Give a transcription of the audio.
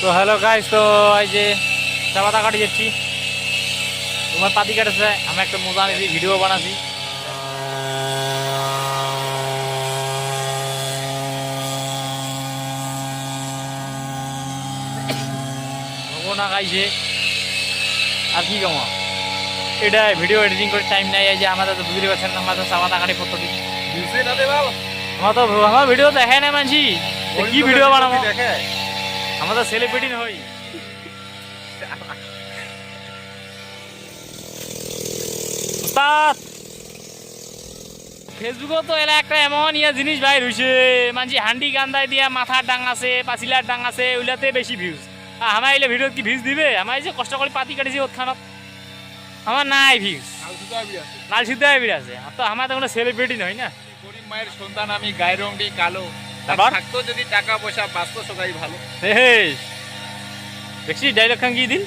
তো hello guys তো এই যে চা পাতা কাটি যাচ্ছি। তোমার পাতি কাটেছে আমি একটা মজা নিয়েছি ভিডিও বানাছি। না গাইছে। আর কি কমা? এটা ভিডিও এডিটিং করে টাইম নাই যে আমাদের তো বুঝতে পারছেন না আমাদের চা পাতা কাটি পদ্ধতি দিছে না দে বাবা আমার তো আমার ভিডিও দেখে না মানছি। কি ভিডিও বানাবো? দেখে। আমাদের সেলিব্রিটি হই উস্তাদ! ফেসবুকও তো এলা একটা এমন ইয়া জিনিস বাইর হইছে মানছি হান্ডি গান্দায় দিয়া মাথার ডাং আছে পাচিলার ডাং আছে ওইলাতে বেশি ভিউজ আর আমার এলে ভিডিও কি ভিউজ দিবে? আমার এই যে কষ্ট করে পাতি কাটিছি ওখানত আমার নাই ভিউজ লাল সিদ্ধ বির আছে। তো আমার তো কোনো সেলিব্রিটি নই না। গরিব মায়ের সন্তান আমি গায়ের রংটি কালো। তার থাকতো যদি টাকা পয়সা বাঁচতো সবাই ভালো। হে হে। দেখছি ডাইরেক্ট খান কি দিল